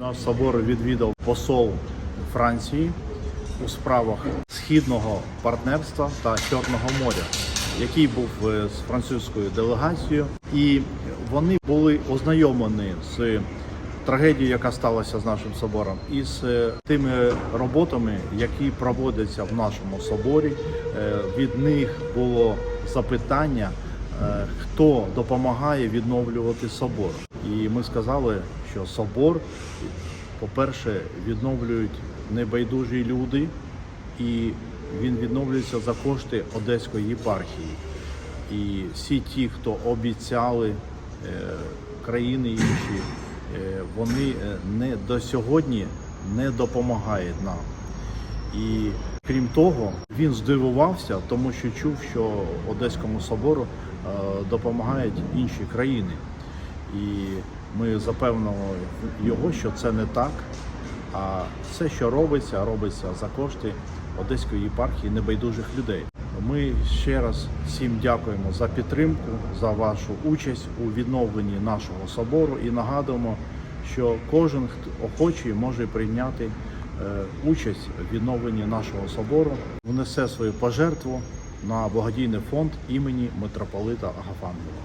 Наш собор відвідав посол Франції у справах східного партнерства та Чорного моря, який був е, з французькою делегацією, і вони були ознайомлені з трагедією, яка сталася з нашим собором, і з е, тими роботами, які проводяться в нашому соборі. Е, Від них було запитання, хто допомагає відновлювати собор. І ми сказали, що собор, по-перше, відновлюють небайдужі люди, і він відновлюється за кошти Одеської єпархії. І всі ті, хто обіцяли е, країни інші, е, вони е, не до сьогодні не допомагають нам. І крім того, він здивувався, тому що чув, що Одеському собору е, допомагають інші країни. І ми запевнили його, що це не так. А все, що робиться, робиться за кошти Одеської єпархії небайдужих людей. Ми ще раз всім дякуємо за підтримку, за вашу участь у відновленні нашого собору і нагадуємо, що кожен хто охочий може прийняти участь в відновленні нашого собору, внесе свою пожертву на благодійний фонд імені митрополита Агафангела.